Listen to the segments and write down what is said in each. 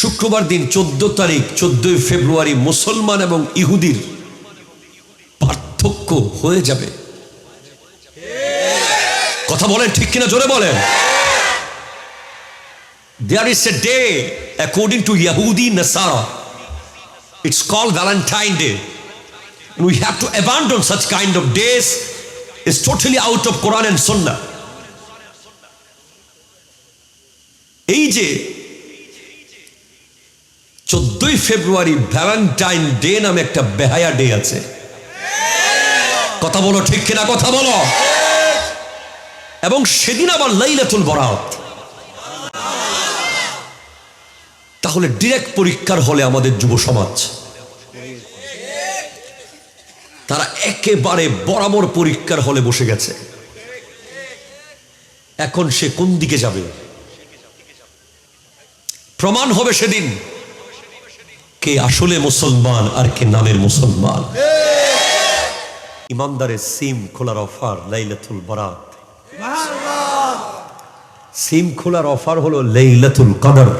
শুক্রবার দিন চোদ্দ তারিখ, চোদ্দই ফেব্রুয়ারি মুসলমান এবং ইহুদির পার্থক্য হয়ে যাবে। কথা বলেন ঠিক কিনা, জোরে বলেন। There is a day according to ইয়াহুদি নাসারা it's call Valentine day we have to abandon such kind of days. Is totally out of Quran and Sunnah. এই যে চোদ্দই ফেব্রুয়ারি ভ্যালেন্টাইন ডে নামে একটা বেহায়া ডে আছে। কথা বলো ঠিক কিনা? কথা বলো। এবং সেদিন আবার লাইলাতুল বরাত। তাহলে ডিরেক্ট পরীক্ষার হলে আমাদের যুব সমাজ। তারা একেবারে বরাবর পরীক্ষার হলে বসে গেছে। এখন সে কোন দিকে যাবে? প্রমাণ হবে সেদিন। কে আসলে মুসলমান আর কে নামের মুসলমান। ইমানদারের সিম খোলার অফার লাইলাতুল বরাত। সিম খোলার অফার হলো লাইলাতুল কদর।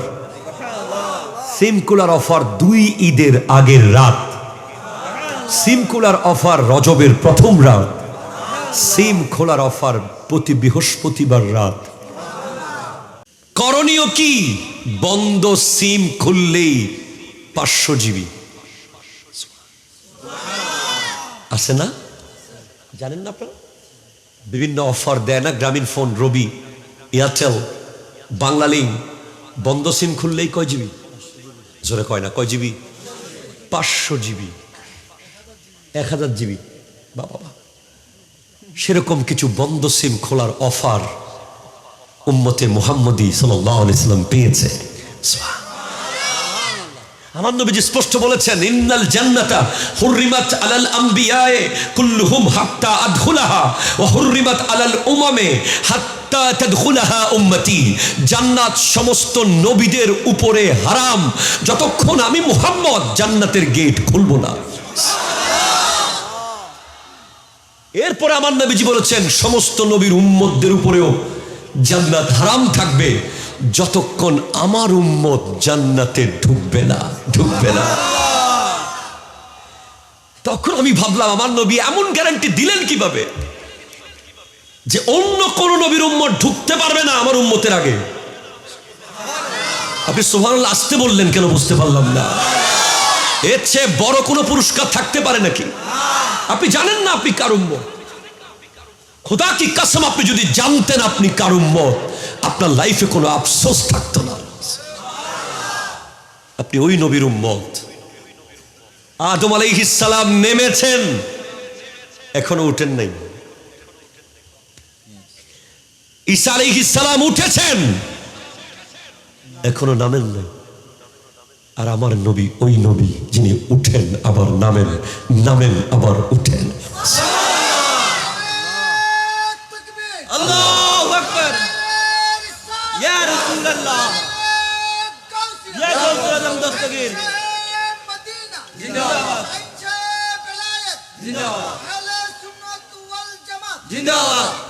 সিম খোলার অফার দুই ঈদের আগের রাত। সিম খোলার অফার রজবের প্রথম রাত। সিম খোলার অফার প্রতি বৃহস্পতিবার রাত। করণীয় কি? বন্ধ সিম খুললেই পাঁচশো জিবি। আছে না? জানেন না আপনারা? বিভিন্ন অফার দেয় না গ্রামীণ ফোন, রবি, এয়ারটেল বাংলালিং বন্ধ সিম খুললেই কয় জিবি? জোরে কয় না, কয় জিবি? পাঁচশো জিবি। এক হাজার জিবি। বাবা সেরকম কিছু বন্ধ সিম খোলার অফার উম্মতে মুহাম্মদী সাল্লাম পেয়েছে। আমার নবীজি স্পষ্ট বলেছেন, ইন্নাল জান্নাতা হুররিমাত আলাল আম্বিয়ায়ে কুল্লুহুম হাত্তা আদখুলাহা ওয়া হুররিমাত আলাল উমামে হাত্তা তাদখুলাহা উম্মতি। জান্নাত সমস্ত নবীদের উপরে হারাম। যতক্ষণ আমি মুহাম্মদ, জান্নাতের গেট খুলব না। এরপরে আমার নবীজি বলেছেন, সমস্ত নবীর উম্মতদের উপরেও জান্নাত হারাম থাকবে। যতক্ষণ আমার উম্মত জান্নাতে ঢুকবে না ঢুকবে না। তখন আমি ভাবলাম, আমার নবী এমন গ্যারান্টি দিলেন কীভাবে? যে অন্য কোন নবীর উম্মত ঢুকতে পারবে না আমার উম্মতের আগে। আপনি সোহান আসতে বললেন কেন বুঝতে পারলাম না। এর চেয়ে বড় কোনো পুরস্কার থাকতে পারে নাকি? আপনি জানেন না আপনি কার উম্মত? খোদা কি কাসম, আপনি যদি জানতেন আপনি কার উম্মত? আপনার লাইফে কোনো আফসোস থাকতো না। আপনি ওই নবীর উম্মত। আদম আলাইহিসালাম নেমেছেন। এখনও উঠেন নাই। ঈসা আলাইহিসালাম উঠেছেন। এখনও নামেন নাই। আর আমার নবী, ওই নবী যিনি উঠেন আবার নামেন নামেন আবার উঠেন। আলমগীর জিন্দাবাদ। জিন্দাবাদ। জিন্দাবাদ।